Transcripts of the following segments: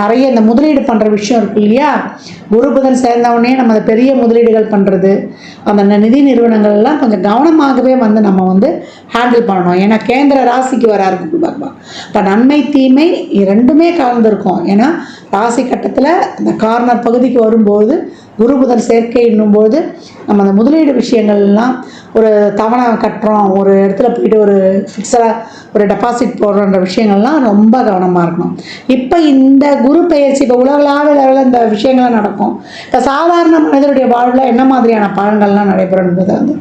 நிறைய இந்த முதலீடு பண்ணுற விஷயம் இருக்கு இல்லையா? குரு புதன் சேர்ந்தவுடனே நம்ம அந்த பெரிய முதலீடுகள் பண்ணுறது அந்த நிதி நிறுவனங்கள் எல்லாம் கொஞ்சம் கவனமாகவே வந்து நம்ம வந்து ஹேண்டில் பண்ணணும். ஏன்னா கேந்திர ராசிக்கு வராரு குரு பகவான். இப்போ நன்மை தீமை ரெண்டுமே கலந்துருக்கும். ஏன்னா ராசி கட்டத்தில் இந்த கார்னர் பகுதிக்கு வரும்போது குரு புதன் சேர்க்கை என்னும்போது நம்ம அந்த முதலீடு விஷயங்கள்லாம் ஒரு தவணை கட்டுறோம் ஒரு இடத்துல போயிட்டு ஒரு ஃபிக்ஸடாக ஒரு டெபாசிட் போடுறோன்ற விஷயங்கள்லாம் ரொம்ப கவனமாக இருக்கணும். இப்போ இந்த குரு பெயர்ச்சி இப்போ உலகளாவிய லெவலில் இந்த விஷயங்கள்லாம் நடக்கும். இப்போ சாதாரண மனிதருடைய வாழ்வில் என்ன மாதிரியான பலன்கள்லாம் நடைபெறும் என்பதை வந்து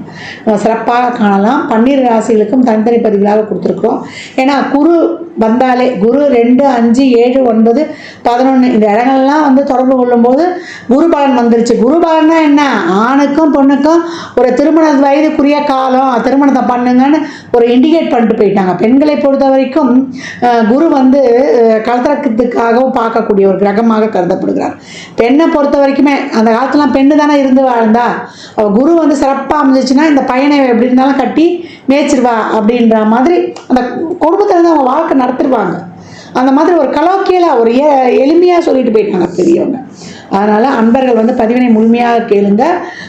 நம்ம சிறப்பாக காணலாம். பன்னீர் ராசிகளுக்கும் தனித்தனி பதிவுகளாக கொடுத்துருக்குறோம். ஏன்னா குரு வந்தாலே குரு ரெண்டு அஞ்சு ஏழு ஒன்பது பதினொன்று இந்த இடங்கள்லாம் வந்து தொடர்பு கொள்ளும்போது குரு பலன் வந்துருச்சு. குரு பலன்னா என்ன? ஆணுக்கும் பொண்ணுக்கும் ஒரு திருமண வயதுக்குரிய காலம். திருமணத்தை பண்ணுங்கன்னு ஒரு இண்டிகேட் பண்ணிட்டு போயிட்டாங்க. பெண்களை பொறுத்த வரைக்கும் குரு வந்து அஹ், கலத்திரக்கத்துக்காகவும் பார்க்கக்கூடிய ஒரு கிரகமாக கருதப்படுகிறார். பெண்ணை பொறுத்த வரைக்குமே அந்த காலத்துலாம் பெண்ணு தானே இருந்து வாழ்ந்தா குரு வந்து சிறப்பாக அமைஞ்சிச்சுன்னா இந்த பையனை எப்படி இருந்தாலும் கட்டி மேய்ச்சிருவா அப்படின்ற மாதிரி அந்த குடும்பத்தில் இருந்து அவங்க வாழ்க்கை நடத்திடுவாங்க அந்த மாதிரி ஒரு கலோக்கியலாக ஒரு எ- எளிமையாக சொல்லிட்டு போயிட்டாங்க பெரியவங்க. அதனால் அன்பர்கள் வந்து பதிவினை முழுமையாக கேளுங்க.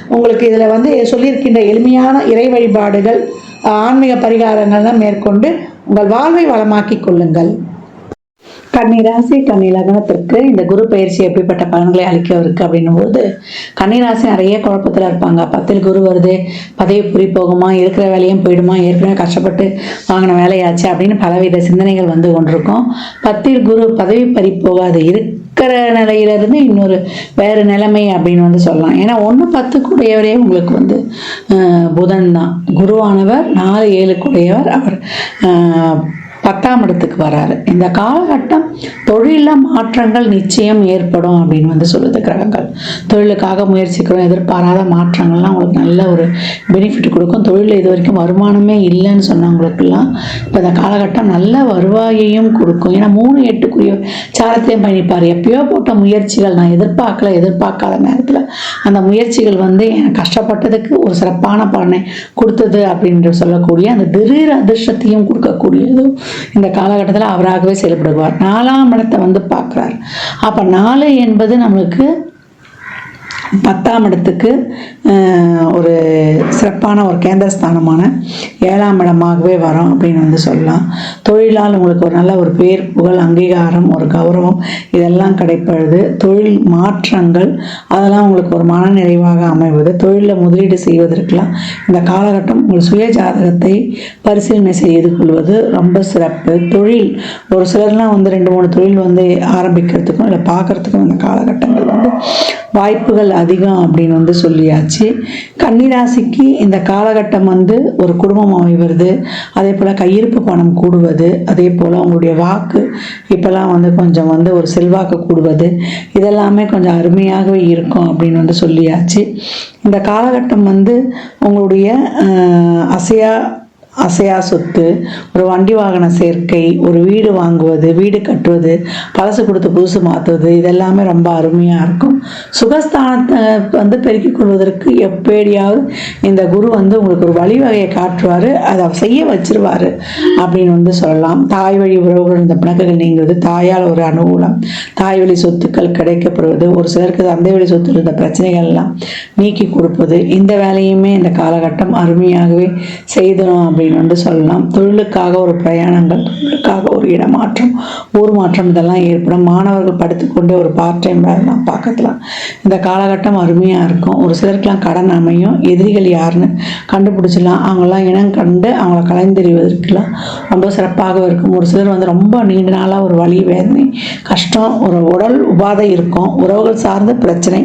உங்களுக்கு இதில் வந்து சொல்லியிருக்கின்ற எளிமையான இறை வழிபாடுகள் ஆன்மீக பரிகாரங்கள்லாம் மேற்கொண்டு உங்கள் வாழ்வை வளமாக்கி கொள்ளுங்கள். கன்னிராசி கன்னி லக்னத்திற்கு இந்த குரு பயிற்சி எப்படிப்பட்ட பலன்களை அளிக்க இருக்கு அப்படின்னும் போது கன்னிராசி நிறைய குழப்பத்தில் இருப்பாங்க. பத்தில் குரு வருது பதவி புரி போகுமா இருக்கிற வேலையும் போயிடுமா ஏற்கனவே கஷ்டப்பட்டு வாங்கின வேலையாச்சு அப்படின்னு பலவித சிந்தனைகள் வந்து கொண்டிருக்கும். பத்தில் குரு பதவி பறி போகாது. இருக்கிற நிலையிலிருந்து இன்னொரு வேறு நிலைமை அப்படின்னு வந்து சொல்லலாம். ஏன்னா ஒன்று பத்துக்குடையவரே உங்களுக்கு வந்து புதன் தான். குருவானவர் நாலு ஏழு கூடையவர் அவர் பத்தாம் இடத்துக்கு வராரு. இந்த காலகட்டம் தொழிலில் மாற்றங்கள் நிச்சயம் ஏற்படும் அப்படின்னு வந்து சொல்லுது கிரகங்கள். தொழிலுக்காக முயற்சிக்கிறோம் எதிர்பாராத மாற்றங்கள்லாம் உங்களுக்கு நல்ல ஒரு பெனிஃபிட் கொடுக்கும். தொழிலில் இது வரைக்கும் வருமானமே இல்லைன்னு சொன்னவங்களுக்கெல்லாம் இப்போ இந்த காலகட்டம் நல்ல வருவாயையும் கொடுக்கும். ஏன்னா மூணு எட்டுக்குரிய சாரத்தையும் பயணிப்பார். எப்பயோ போட்ட முயற்சிகள் நான் எதிர்பார்க்கல எதிர்பார்க்காத நேரத்தில் அந்த முயற்சிகள் வந்து எனக்கு கஷ்டப்பட்டதுக்கு ஒரு சிறப்பான பலனை கொடுத்தது அப்படின்ற சொல்லக்கூடிய அந்த திடீர் அதிர்ஷ்டத்தையும் கொடுக்கக்கூடியது இந்த காலகட்டத்தில் அவராகவே செயல்படுவார். நாலாம் இடத்தை வந்து பார்க்குறார். அப்போ நாலு என்பது நம்மளுக்கு பத்தாம் இடத்துக்கு ஒரு சிறப்பான ஒரு கேந்திரஸ்தானமான ஏழாம் இடமாகவே வரும் அப்படின்னு வந்து சொல்லலாம். தொழிலால் உங்களுக்கு ஒரு நல்ல ஒரு பேர் புகழ் அங்கீகாரம் ஒரு கௌரவம் இதெல்லாம் கிடைப்பது. தொழில் மாற்றங்கள் அதெல்லாம் உங்களுக்கு ஒரு மன நிறைவாக அமைவது. தொழிலில் முதலீடு செய்வதற்கெல்லாம் இந்த காலகட்டம் உங்கள் சுய ஜாதகத்தை பரிசீலனை செய்து கொள்வது ரொம்ப சிறப்பு. தொழில் ஒரு சிலர்லாம் வந்து ரெண்டு மூணு தொழில் வந்து ஆரம்பிக்கிறதுக்கும் இல்லை பார்க்கறதுக்கும் இந்த காலகட்டங்கள் வந்து வாய்ப்புகள் அதிகம் அப்படின்னு வந்து சொல்லியாச்சு. கன்னிராசிக்கு இந்த காலகட்டம் வந்து ஒரு குடும்பம் அமைவது அதே போல் கையிருப்பு பணம் கூடுவது அதே போல் உங்களுடைய வாக்கு இப்போல்லாம் வந்து கொஞ்சம் வந்து ஒரு செல்வாக்கு கூடுவது இதெல்லாமே கொஞ்சம் அருமையாகவே இருக்கும் அப்படின்னு வந்து சொல்லியாச்சு. இந்த காலகட்டம் வந்து உங்களுடைய அசையா அசையா சொத்து ஒரு வண்டி வாகன சேர்க்கை ஒரு வீடு வாங்குவது வீடு கட்டுவது பழசு கொடுத்து புதுசு மாற்றுவது இதெல்லாமே ரொம்ப அருமையாக இருக்கும். சுகஸ்தானத்தை வந்து பெருக்கிக் கொள்வதற்கு எப்படியாவது இந்த குரு வந்து உங்களுக்கு ஒரு வழிவகையை காட்டுவார் அதை செய்ய வச்சிருவார் அப்படின்னு வந்து சொல்லலாம். தாய் வழி உறவுகள் இந்த பிணக்குகள் நீங்கிறது தாயால் ஒரு அனுகூலம். தாய் வழி சொத்துக்கள் கிடைக்கப்படுவது ஒரு சிலருக்கு தந்தை வழி சொத்து இருந்த பிரச்சனைகள் எல்லாம் நீக்கி கொடுப்பது இந்த வேலையுமே இந்த காலகட்டம் அருமையாகவே செய்தணும் அப்படின்னு வந்து சொல்லலாம். தொழிலுக்காக ஒரு பிரயாணங்கள் தொழிலுக்காக ஒரு இடமாற்றம் ஊர் மாற்றம் இதெல்லாம் ஏற்படும். மாணவர்கள் படுத்துக்கொண்டே ஒரு பார்ட் டைம் வேலைலாம் பார்க்கலாம் இந்த காலகட்டம் அருமையாக இருக்கும். ஒரு சிலருக்கெல்லாம் கடன் அமையும். எதிரிகள் யாருன்னு கண்டுபிடிச்சிடலாம். அவங்களாம் இனம் கண்டு அவங்கள கலைந்தெறிவதற்கெல்லாம் ரொம்ப சிறப்பாக இருக்கும். ஒரு சிலர் வந்து ரொம்ப நீண்ட நாளாக ஒரு வழி வேதனை கஷ்டம் ஒரு உடல் உபாதை இருக்கும். உறவுகள் சார்ந்த பிரச்சனை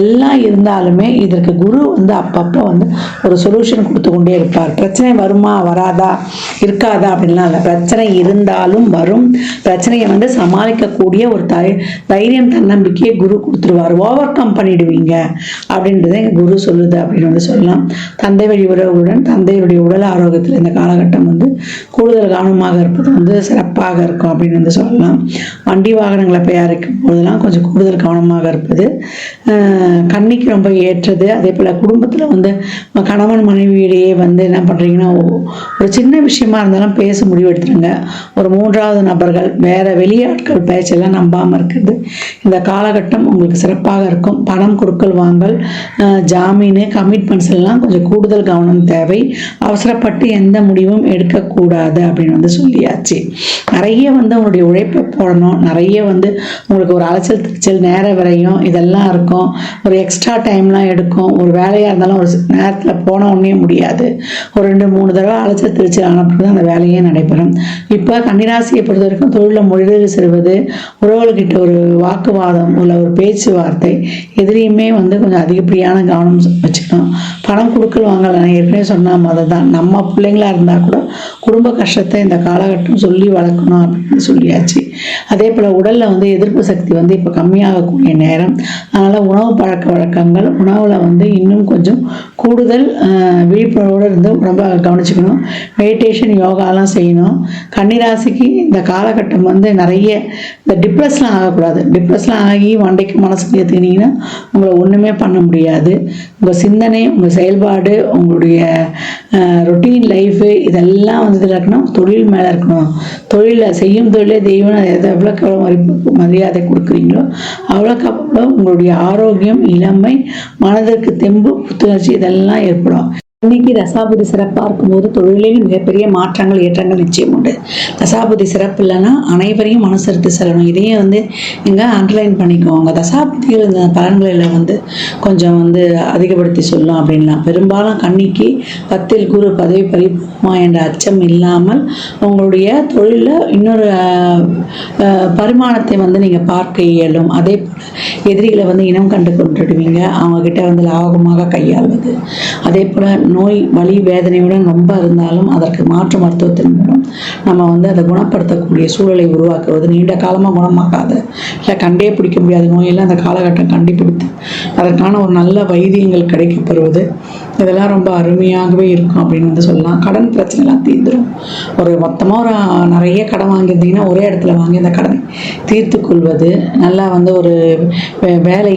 எல்லாம் இருந்தாலுமே இதற்கு குரு வந்து அப்பப்போ வந்து ஒரு சொல்யூஷன் கொடுத்து கொண்டே இருப்பார். பிரச்சனை வருமா வராதா? இருக்காதா? அப்படின்லாம் இல்லை. பிரச்சனை இருந்தாலும் வரும். பிரச்சனையை வந்து சமாளிக்கக்கூடிய ஒரு தை தைரியம் தன்னம்பிக்கையை குரு கொடுத்துருவார். ஓவர் கம் பண்ணிடுவீங்க. அப்படின்றத எங்கள் குரு சொல்லுது அப்படின்னு வந்து சொல்லலாம். தந்தை வழி உறவுகளுடன் தந்தையுடைய உடல் ஆரோக்கியத்தில் இந்த காலகட்டம் வந்து கூடுதல் கவனமாக இருப்பது வந்து சிறப்பாக இருக்கும் அப்படின்னு வந்து சொல்லலாம். வண்டி வாகனங்களை தயாரிக்கும் போதெல்லாம் கொஞ்சம் கூடுதல் கவனமாக இருப்பது. கண்ணிக்கு ரொம்ப ஏற்றது. அதே போல் குடும்பத்தில் வந்து கணவன் மனைவியிடையே வந்து என்ன பண்ணுறீங்கன்னா ஒரு சின்ன விஷயமா இருந்தாலும் பேச முடிவெடுத்துருங்க ஒரு மூன்றாவது நபர்கள் வேற வெளியாட்கள் பேச்செல்லாம் நம்பாமல் இருக்குது இந்த காலகட்டம் உங்களுக்கு சிறப்பாக இருக்கும். பணம் கொடுக்கல் வாங்கல் ஜாமீனு கமிட்மெண்ட்ஸ் எல்லாம் கொஞ்சம் கூடுதல் கவனம் தேவை. அவசரப்பட்டு எந்த முடிவும் எடுக்கக்கூடாது அப்படின்னு வந்து சொல்லியாச்சு. நிறைய வந்து உங்களுடைய உழைப்பை போடணும். நிறைய வந்து உங்களுக்கு ஒரு அலைச்சல் திருச்சல் நேர விரையும் இதெல்லாம் இருக்கும். ஒரு எக்ஸ்ட்ரா டைம்லாம் எடுக்கும். ஒரு வேலையாக இருந்தாலும் ஒரு நேரத்தில் போன உடனே முடியாது. ஒரு ரெண்டு மூணு தடவை அலைச்சல் திருச்சல் ஆனப்போ தான் அந்த வேலையே நடைபெறும். இப்போ கன்னிராசியை பொறுத்த வரைக்கும் தொழிலில் முதலீடு செல்வது உறவுகள்கிட்ட ஒரு வாக்குவாதம் உள்ள ஒரு பேச்சுவார்த்தை எதிரையுமே வந்து கொஞ்சம் அதிகப்படியான கவனம் வச்சுக்கணும். பணம் கொடுக்கல் வாங்கல நான் ஏற்கனவே சொன்ன மாதிரி தான் நம்ம பிள்ளைங்களா இருந்தால் கூட குடும்ப கஷ்டத்தை இந்த காலகட்டம் சொல்லி வளர்க்கணும் அப்படின்னு சொல்லியாச்சு. அதே போல் உடலில் வந்து எதிர்ப்பு சக்தி வந்து இப்போ கம்மியாகக்கூடிய நேரம். அதனால் உணவு பழக்க வழக்கங்கள் உணவில் வந்து இன்னும் கொஞ்சம் கூடுதல் விழிப்புணர்வோடு இருந்து உடம்ப கவனிச்சுக்கணும். மெடிடேஷன் யோகாலாம் செய்யணும். கன்னிராசிக்கு இந்த காலகட்டம் வந்து நிறைய இந்த டிப்ரெஸ்லாம் ஆகக்கூடாது. டிப்ரெஸ்லாம் ஆகி மண்டைக்கு மனசுக்கு ஏற்றுக்கினீங்கன்னா உங்களை ஒன்றுமே பண்ண முடியாது. உங்கள் சிந்தனை உங்கள் செயல்பாடு உங்களுடைய ரொட்டீன் லைஃபு இதெல்லாம் வந்து இதில் இருக்கணும். தொழில் மேலே இருக்கணும். தொழிலில் செய்யும் தொழிலே தெய்வம் எது எவ்வளோக்கு எவ்வளோ மதிப்பு மரியாதை கொடுக்குறீங்களோ அவ்வளோக்கு அவ்வளோ உங்களுடைய ஆரோக்கியம் இளமை மனதிற்கு தெம்பு புத்துணர்ச்சி இதெல்லாம் ஏற்படும். இன்னைக்கு தசாபுதி சிறப்பாக இருக்கும்போது தொழிலில் மிகப்பெரிய மாற்றங்கள் ஏற்றங்கள் நிச்சயம் உண்டு. தசாபுதி சிறப்பு இல்லைன்னா அனைவரையும் மனசெடுத்து செல்லணும். இதையே வந்து நீங்கள் அண்டர்லைன் பண்ணிக்கோங்க. தசாபுதிகள் இந்த பலன்களில் வந்து கொஞ்சம் வந்து அதிகப்படுத்தி சொல்லும் அப்படின்லாம். பெரும்பாலும் கண்ணிக்கு பத்தில் குரு பதவி பறிப்போமா என்ற அச்சம் இல்லாமல் உங்களுடைய தொழிலில் இன்னொரு பரிமாணத்தை வந்து நீங்கள் பார்க்க இயலும். அதே போல் எதிரிகளை வந்து இனம் கண்டு கொண்டுடுவீங்க அவங்கக்கிட்ட வந்து லாபகமாக கையாள்வது. அதே போல் நோய் வலி வேதனையுடன் ரொம்ப இருந்தாலும் அதற்கு மாற்று மருத்துவத்தின் மூலம் நம்ம வந்து அதை குணப்படுத்தக்கூடிய சூழலை உருவாக்குவது. நீண்ட காலமாக குணமாக்காத இல்லை கண்டே பிடிக்க முடியாத நோயெல்லாம் அந்த காலகட்டம் கண்டுபிடித்து அதற்கான ஒரு நல்ல வைத்தியங்கள் கிடைக்கப்பெறுவது இதெல்லாம் ரொம்ப அருமையாகவே இருக்கும் அப்படின்னு வந்து சொல்லலாம். கடன் பிரச்சனைலாம் தீர்ந்துடும் ஒரு மொத்தமாக ஒரு நிறைய கடன் வாங்கியிருந்தீங்கன்னா ஒரே இடத்துல வாங்கி அந்த கடனை தீர்த்து கொள்வது நல்லா வந்து ஒரு வேலை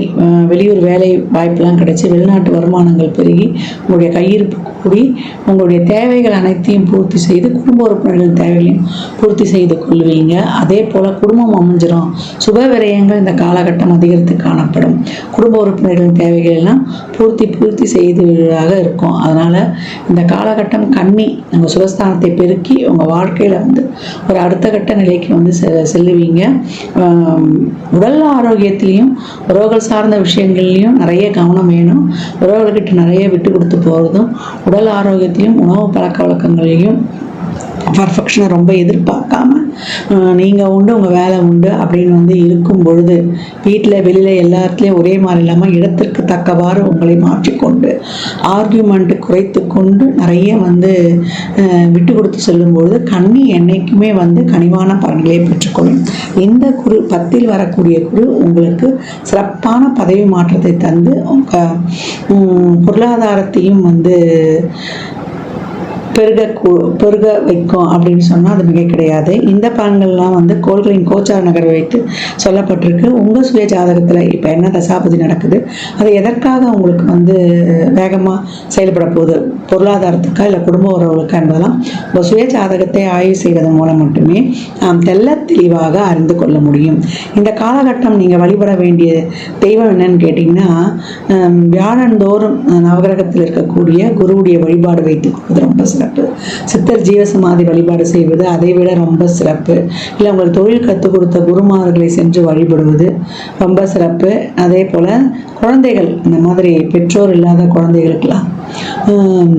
வெளியூர் வேலை வாய்ப்பெல்லாம் கிடைச்சி வெளிநாட்டு வருமானங்கள் பெருகி உங்களுடைய கையிருப்பு கூடி உங்களுடைய தேவைகள் அனைத்தையும் பூர்த்தி செய்து குடும்ப உறுப்பினர்களின் தேவைகளையும் பூர்த்தி செய்து கொள்வீங்க. அதே போல் குடும்பம் அமைஞ்சிரும். சுப விரயங்கள் இந்த காலகட்டம் அதிகரித்து காணப்படும். குடும்ப உறுப்பினர்களின் தேவைகள் எல்லாம் பூர்த்தி பூர்த்தி செய்து செய்ததாக இருக்கும். அதனால் இந்த காலகட்டம் கண்ணி நம்ம சுகஸ்தானத்தை பெருக்கி உங்கள் வாழ்க்கையில் வந்து ஒரு அடுத்த கட்ட நிலைக்கு வந்து செ- செல்லுவீங்க. உடல் ஆரோக்கியத்திலையும் உறவுகள் சார்ந்த விஷயங்கள்லையும் நிறைய கவனம் வேணும். உறவுகள்கிட்ட நிறைய விட்டு கொடுத்து போகிறதும் உடல் ஆரோக்கியத்தையும் உணவு பழக்க வழக்கங்களையும் பர்ஃபெக்ஷனை ரொம்ப எதிர்பார்க்காம நீங்கள் உண்டு உங்கள் வேலை உண்டு அப்படின்னு வந்து இருக்கும் பொழுது வீட்டில் வெளியில் எல்லா இடத்துலையும் ஒரே மாதிரி இல்லாமல் இடத்திற்கு தக்கவாறு உங்களை மாற்றிக்கொண்டு ஆர்கியூமெண்ட் குறைத்து கொண்டு நிறைய வந்து விட்டு கொடுத்து செல்லும்பொழுது கண்ணி என்றைக்குமே வந்து கனிவான பலன்களை பெற்றுக்கொள்ளும். இந்த குரு பத்தில் வரக்கூடிய குரு உங்களுக்கு சிறப்பான பதவி மாற்றத்தை தந்து உங்கள் பொருளாதாரத்தையும் வந்து பெருக கூ- பெருக வைக்கும் அப்படின்னு சொன்னால் அது மிக கிடையாது. இந்த பலன்கள்லாம் வந்து கோள்களின் கோச்சார நகரை வைத்து சொல்லப்பட்டிருக்கு. உங்கள் சுய ஜாதகத்தில் இப்போ என்ன தசாபதி நடக்குது? அது எதற்காக உங்களுக்கு வந்து வேகமாக செயல்பட போகுது? பொருளாதாரத்துக்கா இல்லை குடும்ப உறவுகளுக்கா என்பதெல்லாம் உங்கள் சுய ஜாதகத்தை ஆய்வு செய்வதன் மூலம் மட்டுமே நாம் தெள்ள தெளிவாக அறிந்து கொள்ள முடியும். இந்த காலகட்டம் நீங்கள் வழிபட வேண்டிய தெய்வம் என்னன்னு கேட்டிங்கன்னா வியாழந்தோறும் நவகிரகத்தில் இருக்கக்கூடிய குருவுடைய வழிபாடு வைத்து ரொம்ப சிறப்பு. சித்தர் ஜீவசமாதி வழிபாடு செய்வது அதை விட ரொம்ப சிறப்பு. இல்லை உங்கள் தொழில் கற்றுக் கொடுத்த குருமார்களை சென்று வழிபடுவது ரொம்ப சிறப்பு. அதே போல் குழந்தைகள் இந்த மாதிரி பெற்றோர் இல்லாத குழந்தைகளுக்கெல்லாம் ஹம்,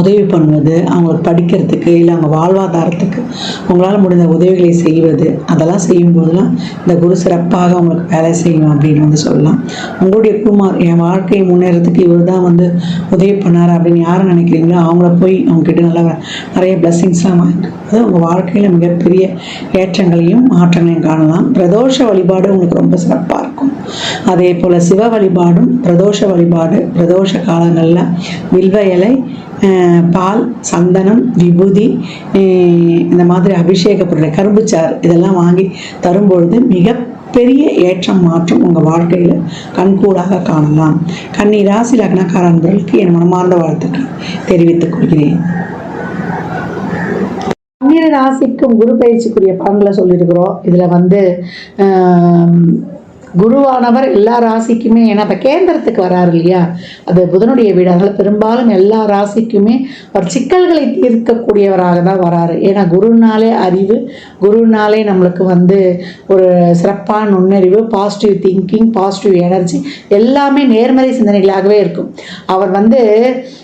உதவி பண்ணுவது அவங்களுக்கு படிக்கிறதுக்கு இல்லை அவங்க வாழ்வாதாரத்துக்கு உங்களால் முடிந்த உதவிகளை செய்வது அதெல்லாம் செய்யும்போதெல்லாம் இந்த குரு சிறப்பாக அவங்களுக்கு வேலை செய்யும் அப்படின்னு வந்து சொல்லலாம். உங்களுடைய குமார் என் வாழ்க்கையை முன்னேறதுக்கு இவர் தான் வந்து உதவி பண்ணார் அப்படின்னு யாரை நினைக்கிறீங்களோ அவங்கள போய் அவங்கக்கிட்ட நல்லா நிறைய பிளஸ்ஸிங்ஸ்லாம் வாங்கிட்டு உங்கள் வாழ்க்கையில் மிகப்பெரிய ஏற்றங்களையும் மாற்றங்களையும் காணலாம். பிரதோஷ வழிபாடு உங்களுக்கு ரொம்ப சிறப்பாக இருக்கும். அதே போல் சிவ வழிபாடும் பிரதோஷ வழிபாடு பிரதோஷ காலங்களில் வில்வ இலை பால் சந்தனம் விபூதி இந்த மாதிரி அபிஷேக பொருள் கரும்புச்சாறு இதெல்லாம் வாங்கி தரும்பொழுது மிக பெரிய ஏற்றம் மாற்றம் உங்கள் வாழ்க்கையில் கண்கூடாக காணலாம். கன்னி ராசி லக்னக்கார என் மனமார்ந்த வாழ்த்துக்கள் தெரிவித்துக் கொள்கிறேன். பன்னிரு ராசிக்கும் குரு பயிற்சிக்குரிய பலன்களை சொல்லியிருக்கிறோம். இதில் வந்து குருவானவர் எல்லா ராசிக்குமே ஏன்னா இப்போ கேந்திரத்துக்கு வராரு இல்லையா? அது புதனுடைய வீடு. அதனால் பெரும்பாலும் எல்லா ராசிக்குமே அவர் சிக்கல்களை தீர்க்கக்கூடியவராக தான் வராரு. ஏன்னா குருனாலே அறிவு குருனாலே நம்மளுக்கு வந்து ஒரு சிறப்பான நுண்ணறிவு பாசிட்டிவ் திங்கிங் பாசிட்டிவ் எனர்ஜி எல்லாமே நேர்மறை சிந்தனைகளாகவே இருக்கும். அவர் வந்து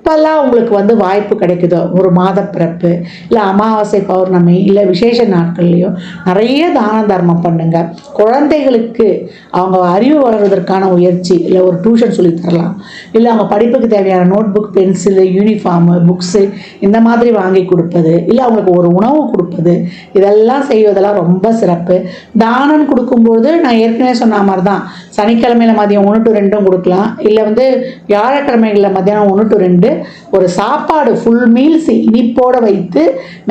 எப்பெல்லாம் உங்களுக்கு வந்து வாய்ப்பு கிடைக்குதோ ஒரு மாத பிறப்பு இல்லை அமாவாசை பௌர்ணமி இல்லை விசேஷ நாட்கள்லையும் நிறைய தான தர்மம் பண்ணுங்க. குழந்தைகளுக்கு அவங்க அறிவு வளர்வதற்கான முயற்சி இல்லை ஒரு டியூஷன் சொல்லி தரலாம். இல்லை அவங்க படிப்புக்கு தேவையான note book pencil uniform books இந்த மாதிரி வாங்கி கொடுப்பது இல்லை அவங்களுக்கு ஒரு உணவு கொடுப்பது இதெல்லாம் செய்வதெல்லாம் ரொம்ப சிறப்பு. தானம் கொடுக்கும்போது நான் ஏற்கனவே சொன்ன மாதிரி தான் சனிக்கிழமையில மதியம் ஒன்று டு ரெண்டும் கொடுக்கலாம். இல்லை வந்து வியாழக்கிழமைகளில் மத்தியானம் ஒன்று டு ரெண்டு. ஒரு சாப்பாடு ஃபுல் மீல்ஸ் இனிப்போடு வைத்து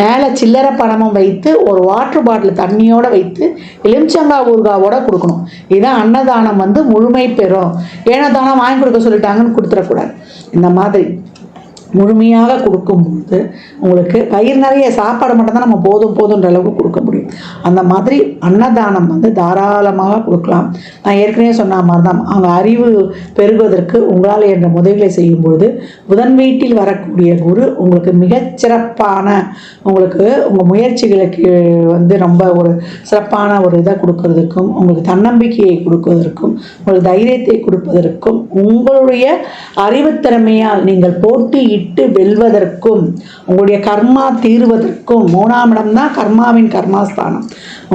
மேலே சில்லறை பணமும் வைத்து ஒரு வாட்டர் பாட்டில் தண்ணியோடு வைத்து எலுமிச்சங்காய் ஊர்காவோட கொடுக்கணும். இதுதான் அன்னதானம் வந்து முழுமை பெறும். ஏனதானம் வாங்கி கொடுக்க சொல்லிட்டாங்கன்னு கொடுத்துடக்கூடாது. இந்த மாதிரி முழுமையாக கொடுக்கும்போது உங்களுக்கு வயிறு நிறைய சாப்பாடு மட்டும்தான் நம்ம போதும் போதுன்ற அளவுக்கு கொடுக்க முடியும். அந்த மாதிரி அன்னதானம் வந்து தாராளமாக கொடுக்கலாம். நான் ஏற்கனவே சொன்ன மாதிரி தான் அவங்க அறிவு பெருகுவதற்கு உங்களால் என்ற உதவிகளை செய்யும்பொழுது புதன் வீட்டில் வரக்கூடிய குரு உங்களுக்கு மிகச்சிறப்பான உங்களுக்கு உங்கள் முயற்சிகளுக்கு வந்து ரொம்ப ஒரு சிறப்பான ஒரு இதை கொடுக்கறதுக்கும் உங்களுக்கு தன்னம்பிக்கையை கொடுப்பதற்கும் உங்களுக்கு தைரியத்தை கொடுப்பதற்கும் உங்களுடைய அறிவுத்திறமையால் நீங்கள் போட்டியிட்டு வெல்வதற்கும் உங்களுடைய கர்மா தீர்வதற்கும் மூணாம் இடம் தான் கர்மாவின் 完了。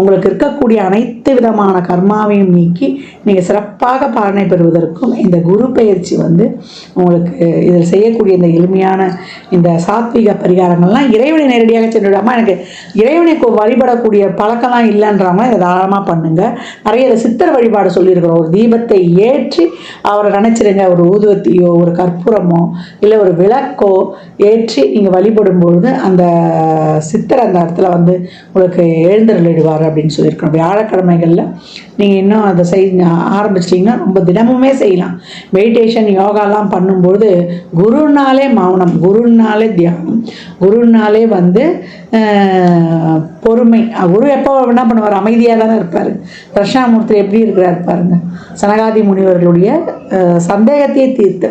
உங்களுக்கு இருக்கக்கூடிய அனைத்து விதமான கர்மாவையும் நீக்கி நீங்கள் சிறப்பாக பலனை பெறுவதற்கும் இந்த குரு பயிற்சி வந்து உங்களுக்கு இதில் செய்யக்கூடிய இந்த எளிமையான இந்த சாத்விக பரிகாரங்கள்லாம் இறைவனை நேரடியாக சென்றுவிடாமல் எனக்கு இறைவனை வழிபடக்கூடிய பழக்கம்லாம் இல்லைன்றவங்க இதை தாராளமாக பண்ணுங்கள் நிறைய இந்த சித்தர் வழிபாடு சொல்லியிருக்கிறோம். ஒரு தீபத்தை ஏற்றி அவரை நினச்சிருங்க. ஒரு ஊதுவத்தியோ ஒரு கற்பூரமோ இல்லை ஒரு விளக்கோ ஏற்றி நீங்கள் வழிபடும் பொழுது அந்த சித்தர் அந்த இடத்துல வந்து உங்களுக்கு எழுந்தருளிடுவார். அப்படின்னு சொல்லியிருக்கோம். வியாழக்கிழமைகளில் நீங்கள் இன்னும் அதை செய் ஆரம்பிச்சிட்டிங்கன்னா ரொம்ப தினமுமே செய்யலாம். மெடிடேஷன் யோகாலாம் பண்ணும்பொழுது குருனாலே மௌனம் குருனாலே தியானம் குருனாலே வந்து ஆஹ், பொறுமை. குரு எப்போ என்ன பண்ணுவார்? அமைதியாக தானே இருப்பார். தட்சிணாமூர்த்தி எப்படி இருக்கிறார் பாருங்க. சனகாதி முனிவர்களுடைய சந்தேகத்தையே தீர்த்து.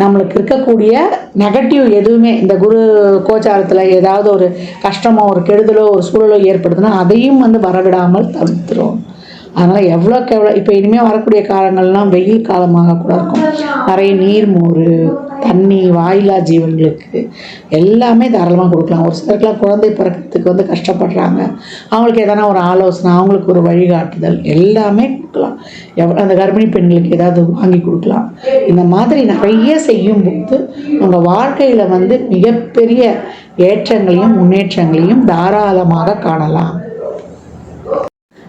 நம்மளுக்கு இருக்கக்கூடிய நெகட்டிவ் எதுவுமே இந்த குரு கோச்சாரத்தில் ஏதாவது ஒரு கஷ்டமோ ஒரு கெடுதலோ ஒரு சூழலோ ஏற்படுதுன்னா அதையும் வந்து வரவிடாமல் தவிர்த்துரும். அதனால் எவ்வளோக்கு எவ்வளோ இப்போ இனிமேல் வரக்கூடிய காலங்கள்லாம் வெயில் காலமாக கூட இருக்கும். நிறைய நீர் மோர் தண்ணி வாயிலா ஜீவன்களுக்கு எல்லாமே தாராளமாக கொடுக்கலாம். ஒரு சிலருக்குலாம் குழந்தை பிறக்கிறதுக்கு வந்து கஷ்டப்படுறாங்க. அவங்களுக்கு எதனா ஒரு ஆலோசனை அவங்களுக்கு ஒரு வழிகாட்டுதல் எல்லாமே கொடுக்கலாம். எவ்வளோ அந்த கர்ப்பிணி பெண்களுக்கு ஏதாவது வாங்கி கொடுக்கலாம். இந்த மாதிரி நிறைய செய்யும்போது உங்கள் வாழ்க்கையில் வந்து மிகப்பெரிய ஏற்றங்களையும் முன்னேற்றங்களையும் தாராளமாக காணலாம்.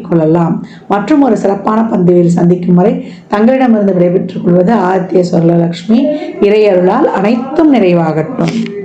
கொள்ளலாம் மற்றும் ஒரு சிறப்பான பந்தியில் சந்திக்கும் வரை தங்களிடமிருந்து விடைபெற்றுக் கொள்வது ஆதித்ய சொர்லலக்ஷ்மி இறையருளால் அனைத்தும் நிறைவாகட்டும்.